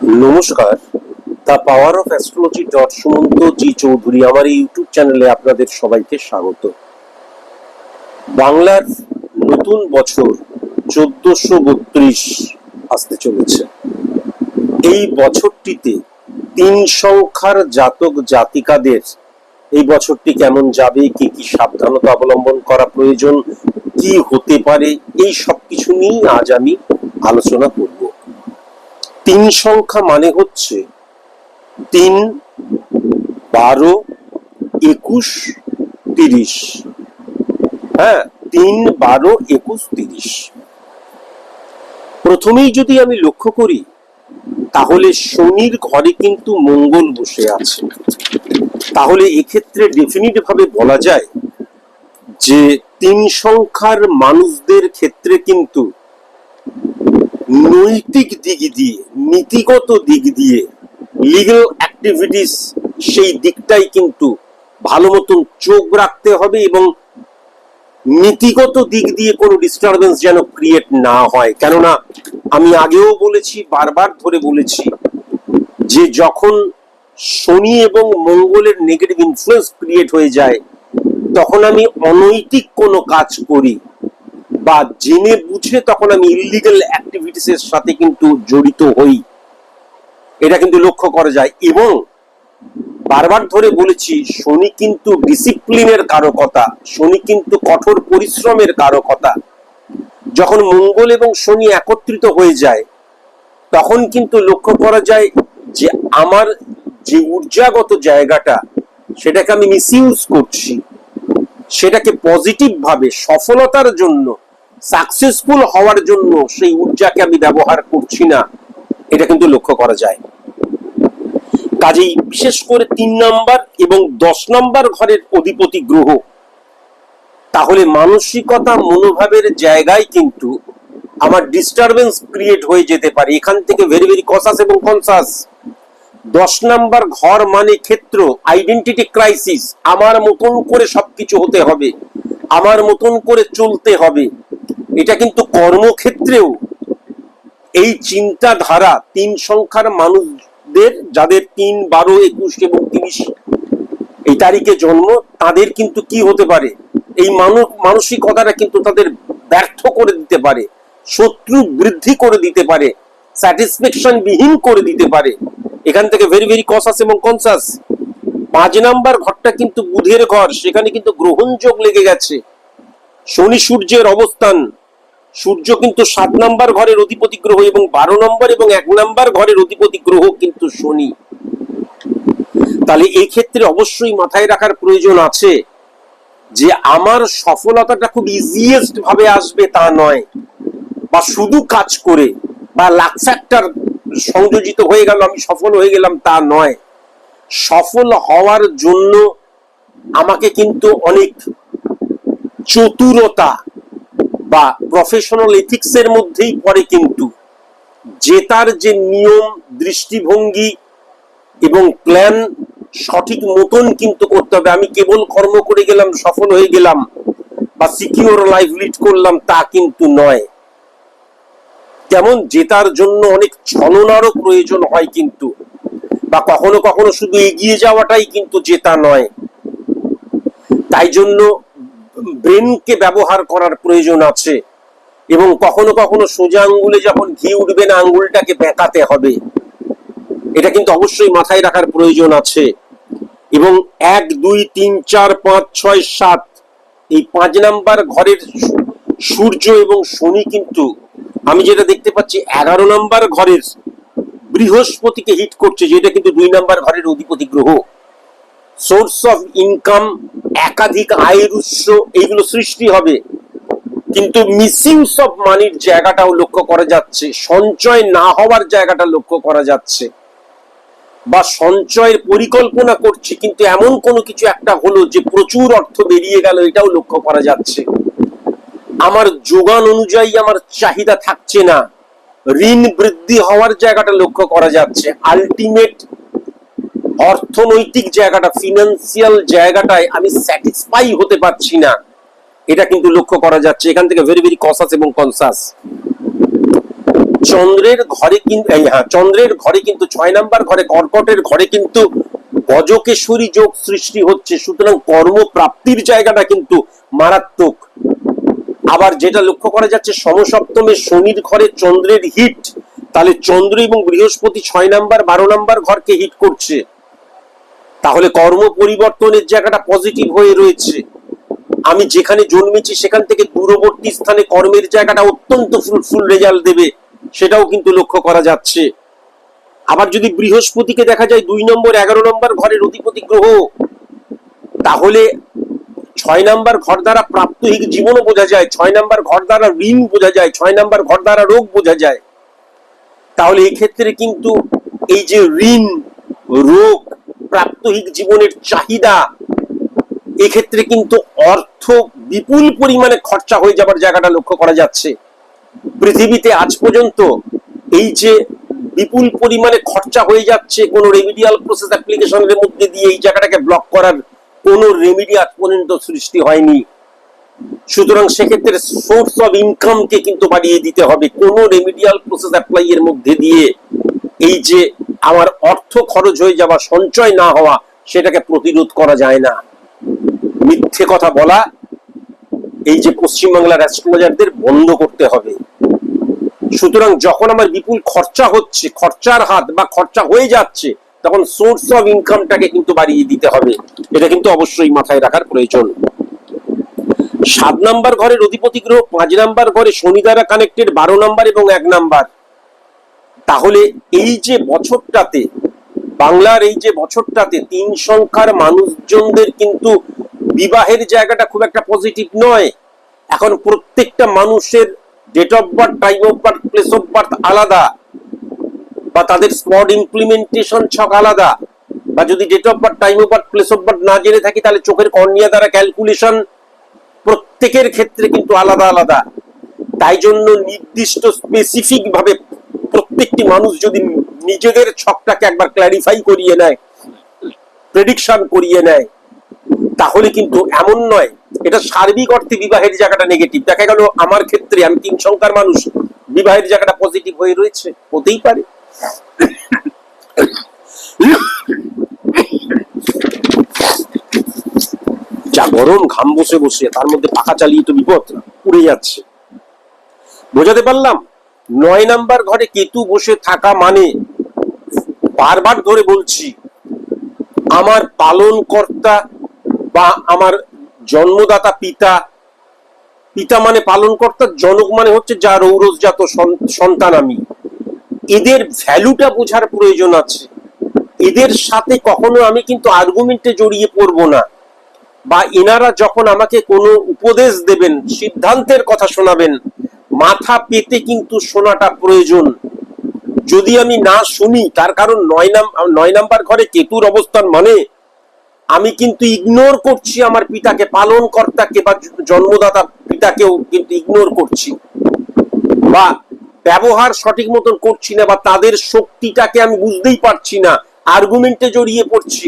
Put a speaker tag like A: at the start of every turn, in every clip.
A: নমস্কার। The power of astrology dot Sumanta ji Chowdhury আমার YouTube চ্যানেলে আপনাদের সবাইকে স্বাগত। বাংলার নতুন বছর চোদ্দশো বত্রিশ আসতে চলেছে। এই বছরটিতে তিন সংখ্যার জাতক জাতিকাদের এই বছরটি কেমন যাবে, কি কি সাবধানতা অবলম্বন করা প্রয়োজন, কি হতে পারে, এই সবকিছু নিয়েই আজ আমি আলোচনা করব। তিন সংখ্যা মানে হচ্ছে তিন, বারো, একুশ, তিরিশ। হ্যাঁ তিন, বারো, একুশ, তিরিশ। প্রথমেই যদি আমি লক্ষ্য করি, তাহলে শনির ঘরে কিন্তু মঙ্গল বসে আছে। তাহলে এক্ষেত্রে ডেফিনিট ভাবে বলা যায় যে তিন সংখ্যার মানুষদের ক্ষেত্রে কিন্তু নৈতিক দিক দিয়ে, নীতিগত দিক দিয়ে লিগ্যাল অ্যাক্টিভিটিস সেই দিকটাই কিন্তু ভালো মতন চোখ রাখতে হবে এবং নীতিগত দিক দিয়ে কোনো ডিস্টারবেন্স যেন ক্রিয়েট না হয়। কেননা, আমি আগেও বলেছি, বারবার ধরে বলেছি যে যখন শনি এবং মঙ্গলের নেগেটিভ ইনফ্লুয়েন্স ক্রিয়েট হয়ে যায়, তখন আমি অনৈতিক কোনো কাজ করি। বা জেনে বুঝে তখন আমি ইলিগাল অ্যাক্টিভিটিস এর সাথে কিন্তু জড়িত হই। এটা কিন্তু লক্ষ্য করা যায়। এবং বারবার ধরে বলেছি, শনি কিন্তু ডিসিপ্লিনের কারকতা শনি কিন্তু কঠোর পরিশ্রমের কারকতা যখন মঙ্গল এবং শনি একত্রিত হয়ে যায়, তখন কিন্তু লক্ষ্য করা যায় যে আমার যে ঊর্জাগত জায়গাটা, সেটাকে আমি মিসইউজ করছি। সেটাকে পজিটিভ ভাবে, সফলতার জন্য সাকসেসফুল হওয়ার জন্য সেই ঊর্জাকে আমি ব্যবহার করছি না, এটা কিন্তু লক্ষ্য করা যায়। কাজেই বিশেষ করে তিন নাম্বার এবং দশ নাম্বার ঘরের অধিপতি গ্রহ, তাহলে মানসিকতা মনোভাবের জায়গায় কিন্তু আমার ডিস্টারবেন্স ক্রিয়েট হয়ে যেতে পারে। এখান থেকে ভেরি ভেরি কসাস এবং কনসাস দশ নাম্বার ঘর মানে ক্ষেত্র আইডেন্টিটি ক্রাইসিস আমার মতন করে সবকিছু হতে হবে, আমার মতন করে চলতে হবে। এটা কিন্তু কর্মক্ষেত্রেও এই চিন্তাধারা তিন সংখ্যার মানুষদের, যাদের তিন, বারো, একুশ এবং তিরিশ এই তারিখে জন্ম, তাদের কিন্তু কি হতে পারে? এই মানুষ মানসিকতাটা কিন্তু তাদের ব্যর্থ করে দিতে পারে, শত্রু বৃদ্ধি করে দিতে পারে স্যাটিসফ্যাকশন বিহীন করে দিতে পারে। এখান থেকে ভেরি ভেরি কসাস এবং কনসাস পাঁচ নাম্বার ঘরটা কিন্তু বুধের ঘর, সেখানে কিন্তু গ্রহণযোগ লেগে গেছে। শনি সূর্যের অবস্থান। সূর্য কিন্তু সাত নাম্বার ঘরের অধিপতি গ্রহ এবং বারো নম্বর এবং এক নাম্বার ঘরের অধিপতি গ্রহ কিন্তু শনি। তাহলে এই ক্ষেত্রে অবশ্যই মাথায় রাখার প্রয়োজন আছে যে আমার সফলতাটা খুব ইজিয়েস্ট ভাবে আসবে তা নয়। বা শুধু কাজ করে বা ফ্যাক্টর সংযোজিত হয়ে গেল, আমি সফল হয়ে গেলাম তা নয়। সফল হওয়ার জন্য আমাকে কিন্তু অনেক চতুরতা বা প্রফেশনাল এথিক্স এর মধ্যেই পড়ে কিন্তু। জেতার যে নিয়ম, দৃষ্টিভঙ্গি এবং প্ল্যান সঠিক মতন কিন্তু করতে হবে। আমি কেবল কর্ম করে গেলাম, সফল হয়ে গেলাম বা সিকিউর লাইফ লিড করলাম তা কিন্তু নয়। যেমন জেতার জন্য অনেক ছলনারও প্রয়োজন হয় কিন্তু বা কখনো কখনো শুধু এগিয়ে যাওয়াটাই কিন্তু জেতা নয়। তাই জন্য ব্রেনকে ব্যবহার করার প্রয়োজন আছে। এবং কখনো কখনো সোজা আঙ্গুলে যখন ঘি উঠবে না, আঙ্গুলটাকে বেঁকাতে হবে। এটা কিন্তু অবশ্যই মাথায় রাখার প্রয়োজন আছে। এবং এক, দুই, তিন, চার, পাঁচ, ছয়, সাত, এই পাঁচ নাম্বার ঘরের সূর্য এবং শনি কিন্তু, আমি যেটা দেখতে পাচ্ছি, এগারো নাম্বার ঘরের বৃহস্পতিকে হিট করছে, যেটা কিন্তু দুই নাম্বার ঘরের অধিপতি গ্রহ। সোর্স অফ ইনকাম, একাধিক আয়ের উৎস, এইগুলো সৃষ্টি হবে। কিন্তু মিসইউজ অফ মানির জায়গাটাও লক্ষ্য করা যাচ্ছে। সঞ্চয় না হওয়ার জায়গাটা লক্ষ্য করা যাচ্ছে। বা সঞ্চয়ের পরিকল্পনা করছি, কিন্তু এমন কোনো কিছু একটা হলো যে প্রচুর অর্থ বেরিয়ে গেল, এটাও লক্ষ্য করা যাচ্ছে। আমার যোগান অনুযায়ী আমার চাহিদা থাকছে না। ঋণ বৃদ্ধি হওয়ার জায়গাটা লক্ষ্য করা যাচ্ছে। আলটিমেট অর্থনৈতিক জায়গাটা ফিনান্সিয়াল জায়গাটায় আমি স্যাটিসফাই হতে পারছি না। এটা কিন্তু লক্ষ্য করা যাচ্ছে। এখান থেকে ভেরি ভেরি কসাস এবং কনসাস চন্দ্রের ঘরে কিন্তু হ্যাঁ চন্দ্রের ঘরে কিন্তু, ছয় নাম্বার ঘরে, কর্কটের ঘরে কিন্তু গজকেশ্বরী যোগ সৃষ্টি হচ্ছে। সুতরাং কর্মপ্রাপ্তির জায়গাটা কিন্তু মারাত্মক। আবার যেটা লক্ষ্য করা যাচ্ছে, সমসপ্তমে শনির ঘরে চন্দ্রের হিট তাহলে চন্দ্র এবং বৃহস্পতি ছয় নাম্বার, বারো নাম্বার ঘরকে হিট করছে। তাহলে কর্ম পরিবর্তনের জায়গাটা পজিটিভ হয়ে রয়েছে। আমি যেখানে জন্মেছি, সেখান থেকে দূরবর্তী স্থানে কর্মের জায়গাটা অত্যন্ত ফ্রুটফুল রেজাল্ট দেবে, সেটাও কিন্তু লক্ষ্য করা যাচ্ছে। আবার যদি বৃহস্পতিকে দেখা যায়, দুই নম্বর, এগারো নম্বর ঘরের অধিপতি গ্রহ, তাহলে ছয় নাম্বার ঘর দ্বারা প্রাপ্তহিক জীবনও বোঝা যায়, ছয় নাম্বার ঘর দ্বারা ঋণ বোঝা যায়, ছয় নাম্বার ঘর দ্বারা রোগ বোঝা যায়। তাহলে এই ক্ষেত্রে কিন্তু এই যে ঋণ, রোগ প্রাপ্তহিক জীবনের চাহিদা, এক্ষেত্রে কিন্তু অর্থ বিপুল পরিমাণে খরচা হয়ে যাবার জায়গাটা লক্ষ্য করা যাচ্ছে। পৃথিবীতে আজ পর্যন্ত এই যে বিপুল পরিমাণে খরচা হয়ে যাচ্ছে, কোন রেমিডিয়াল প্রসেস অ্যাপ্লিকেশনের মধ্যে দিয়ে এই জায়গাটাকে ব্লক করার কোন রেমিডি আজ পর্যন্ত সৃষ্টি হয়নি। সুতরাং সেক্ষেত্রে সোর্স অফ ইনকামকে কিন্তু বাড়িয়ে দিতে হবে। কোন রেমিডিয়াল প্রসেস অ্যাপ্লাই এর মধ্যে দিয়ে এই যে আমার অর্থ খরচ হয়ে যাওয়া, সঞ্চয় না হওয়া, সেটাকে প্রতিরোধ করা যায় না। মিথ্যে কথা বলা, এই যে পশ্চিমবাংলার অ্যাস্ট্রোলজারদের বন্ধ করতে হবে। সুতরাং যখন আমার বিপুল খরচা হচ্ছে, খরচার হাত বা খরচা হয়ে যাচ্ছে, তখন সোর্স অফ ইনকামটাকে কিন্তু বাড়িয়ে দিতে হবে। এটা কিন্তু অবশ্যই মাথায় রাখার প্রয়োজন। সাত নাম্বার ঘরের অধিপতি গ্রহ, পাঁচ নাম্বার ঘরে শনি দ্বারা কানেক্টেড বারো নাম্বার এবং এক নাম্বার। তাহলে এই যে বছরটাতে, বাংলার এই যে বছরটাতে তিন সংখ্যার মানুষজনদের কিন্তু বিবাহের জায়গাটা খুব একটা পজিটিভ নয়। এখন প্রত্যেকটা মানুষের date of birth time of birth place of birth আলাদা। বা তাদের স্পট ইমপ্লিমেন্টেশন ছক আলাদা। বা যদি date of birth time of birth place of birth না জেনে থাকি, তাহলে চোখের কর্নিয়া দ্বারা ক্যালকুলেশন প্রত্যেকের ক্ষেত্রে কিন্তু আলাদা আলাদা। তাই জন্য নির্দিষ্ট স্পেসিফিক ভাবে প্রত্যেকটি মানুষ যদি নিজেদের ছকটাকে একবার ক্ল্যারিফাই করিয়ে নেয় প্রেডিকশন করিয়ে নেয়, তাহলে কিন্তু এমন নয়। এটা সার্বিক অর্থে বিবাহের জায়গাটা নেগেটিভ দেখা গেল আমার ক্ষেত্রে আমি তিন সংখ্যার মানুষ, বিবাহের জায়গাটা পজিটিভ হয়ে রয়েছে, হতেই পারে। যা গরম, ঘাম বসে বসে, তার মধ্যে পাখা চালিয়ে তো বিপদ, উড়ে যাচ্ছে। বোঝাতে পারলাম? নয় নাম্বার ঘরে কেতু বসে থাকা মানে বারবার ধরে বলছি, আমার পালন কর্তা বা আমার জন্মদাতা পিতা পিতা মানে পালন কর্তা জনক মানে হচ্ছে যার ঔরসজাত সন- সন্তান আমি। এদের ভ্যালুটা বোঝার প্রয়োজন আছে। এদের সাথে কখনো আমি কিন্তু আর্গুমেন্টে জড়িয়ে পড়ব না। বা এনারা যখন আমাকে কোনো উপদেশ দেবেন, সিদ্ধান্তের কথা শোনাবেন মাথা পেতে কিন্তু শোনাটা প্রয়োজন। যদি আমি না শুনি, তার কারণ নয় নাম, নয় নাম্বার ঘরে কেতুর অবস্থান মানে আমি কিন্তু ইগনোর করছি আমার পিতাকে পালন কর্তাকে বা জন্মদাতা পিতাকেও কিন্তু ইগনোর করছি। বা ব্যবহার সঠিক মতন করছি না বা তাদের শক্তিটাকে আমি বুঝতেই পারছি না আর্গুমেন্টে জড়িয়ে পড়ছি।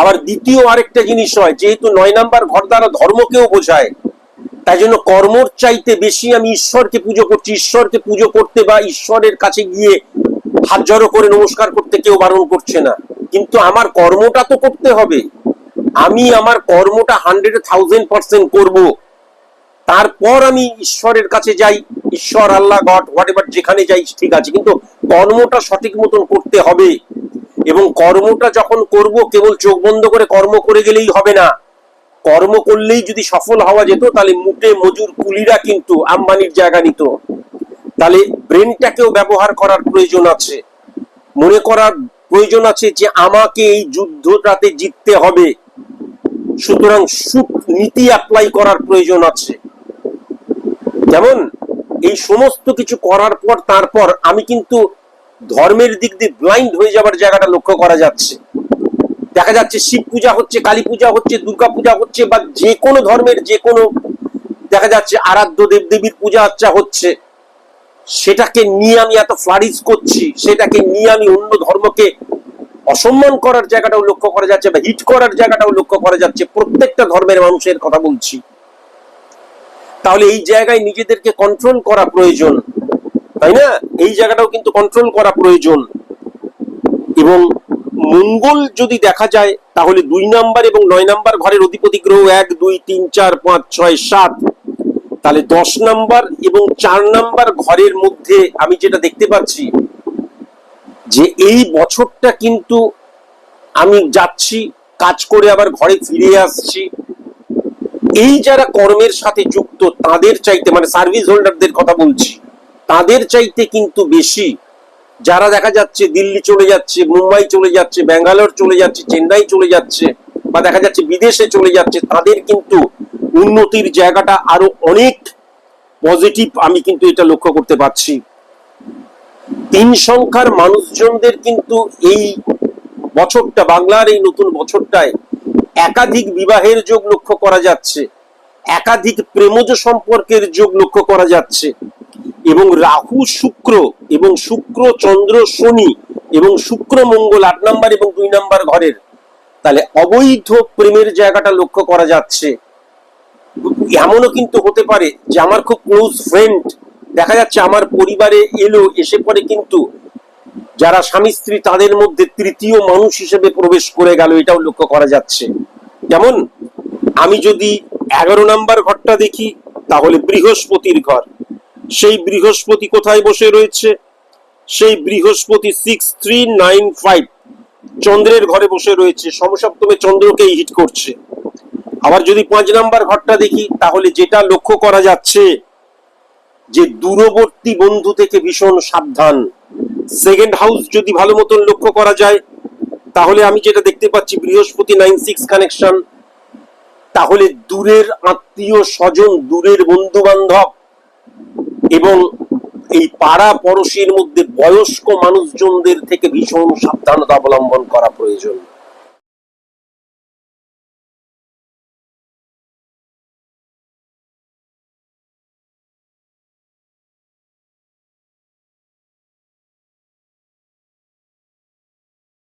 A: আবার দ্বিতীয় আরেকটা জিনিস হয়, যেহেতু নয় নাম্বার ঘর দ্বারা ধর্মকেও বোঝায়। তাই জন্য কর্মর চাইতে বেশি আমি ঈশ্বরকে পুজো করছি। ঈশ্বরকে পুজো করতে বা ঈশ্বরের কাছে গিয়ে হাত জড়ো করে নমস্কার করতে কেউ বারণ করছে না। কিন্তু আমার কর্মটা তো করতে হবে। আমি আমার কর্মটা হান্ড্রেড থাউজেন্ড পার্সেন্ট করব। তারপর আমি ঈশ্বরের কাছে যাই। ঈশ্বর, আল্লাহ, গড হোয়াট এভার যেখানে যাই, ঠিক আছে। কিন্তু কর্মটা সঠিক মতন করতে হবে। এবং কর্মটা যখন করব, কেবল চোখ বন্ধ করে কর্ম করে গেলেই হবে না। কর্ম করলেই যদি সফল হওয়া যেত, তাহলে মুটে মজুর কুলিরা কিন্তু আম্বানির জায়গা নিত। তাহলে ব্রেনটাকেও ব্যবহার করার প্রয়োজন আছে। মনে করার প্রয়োজন আছে যে, আমাকে এই যুদ্ধটাতে জিততে হবে। সুতরাং সুখ নীতি অ্যাপ্লাই করার প্রয়োজন আছে। যেমন, এই সমস্ত কিছু করার পর, তারপর আমি কিন্তু ধর্মের দিক দিয়ে ব্লাইন্ড হয়ে যাবার জায়গাটা লক্ষ্য করা যাচ্ছে। দেখা যাচ্ছে শিব পূজা হচ্ছে, কালী পূজা হচ্ছে, দুর্গা পূজা হচ্ছে, বা যে কোনো ধর্মের যে কোনো, দেখা যাচ্ছে আরাধ্য দেব দেবীর পূজা আর্চা হচ্ছে। সেটাকে নিয়ে আমি এত ফ্লারিশ করছি, সেটাকে নিয়ে আমি অন্য ধর্মকে অসম্মান করার জায়গাটাও লক্ষ্য করা যাচ্ছে, বা হিট করার জায়গাটাও লক্ষ্য করা যাচ্ছে, প্রত্যেকটা ধর্মের মানুষের কথা বলছি। তাহলে এই জায়গায় নিজেদেরকে কন্ট্রোল করা প্রয়োজন, তাই না? এই জায়গাটাও কিন্তু কন্ট্রোল করা প্রয়োজন। এবং মঙ্গল যদি দেখা যায়, তাহলে দুই নাম্বার এবং নয় নাম্বার ঘরের অধিপতি গ্রহ এক, দুই, তিন, চার, পাঁচ, ছয়, সাত। তাহলে দশ নাম্বার এবং চার নাম্বার ঘরের মধ্যে আমি যেটা দেখতে পাচ্ছি, যে এই বছরটা কিন্তু আমি যাচ্ছি, কাজ করে আবার ঘরে ফিরে আসছি। এই যারা কর্মের সাথে যুক্ত, তাদের চাইতে মানে সার্ভিস হোল্ডারদের কথা বলছি, তাদের চাইতে কিন্তু বেশি যারা দেখা যাচ্ছে দিল্লি চলে যাচ্ছে, মুম্বাই চলে যাচ্ছে, ব্যাঙ্গালোর চলে যাচ্ছে, চেন্নাই চলে যাচ্ছে বা দেখা যাচ্ছে বিদেশে চলে যাচ্ছে, তাদের কিন্তু উন্নতির জায়গাটা আরও অনেক পজিটিভ আমি কিন্তু এটা লক্ষ্য করতে পারছি। তিন সংখ্যার মানুষজনদের কিন্তু এই বছরটা, বাংলার এই নতুন বছরটায় একাধিক বিবাহের যোগ লক্ষ্য করা যাচ্ছে, একাধিক প্রেমজ সম্পর্কের যোগ লক্ষ্য করা যাচ্ছে। এবং রাহু শুক্র এবং শুক্র, চন্দ্র, শনি এবং শুক্র, মঙ্গল আট নাম্বার এবং দুই নাম্বার ঘরের। তাহলে অবৈধ প্রেমের জায়গাটা লক্ষ্য করা যাচ্ছে। এমনও কিন্তু হতে পারে যে আমার খুব ক্লোজ ফ্রেন্ড দেখা যাচ্ছে আমার পরিবারে এলো, এসে পরে কিন্তু যারা স্বামী স্ত্রী তাদের মধ্যে তৃতীয় মানুষ হিসেবে প্রবেশ করে গেল, এটাও লক্ষ্য করা যাচ্ছে। যেমন আমি যদি এগারো নাম্বার ঘরটা দেখি, তাহলে বৃহস্পতির ঘর। সেই বৃহস্পতি কোথায় বসে রয়েছে? সেই বৃহস্পতি সিক্স থ্রি নাইন ফাইভ চন্দ্রের ঘরে বসে রয়েছে। সমসপ্তমে চন্দ্রকেই হিট করছে। আবার যদি পাঁচ নাম্বার ঘরটা দেখি, তাহলে যেটা লক্ষ্য করা যাচ্ছে, যে দূরবর্তী বন্ধু থেকে ভীষণ সাবধান। সেকেন্ড হাউস যদি ভালো মতন লক্ষ্য করা যায়, তাহলে আমি যেটা দেখতে পাচ্ছি, বৃহস্পতি নাইন সিক্স কানেকশন তাহলে দূরের আত্মীয় স্বজন, দূরের বন্ধু বান্ধব এবং এই পাড়া পড়শির মধ্যে বয়স্ক মানুষজনদের থেকে ভীষণ সাবধানতা অবলম্বন করা প্রয়োজন।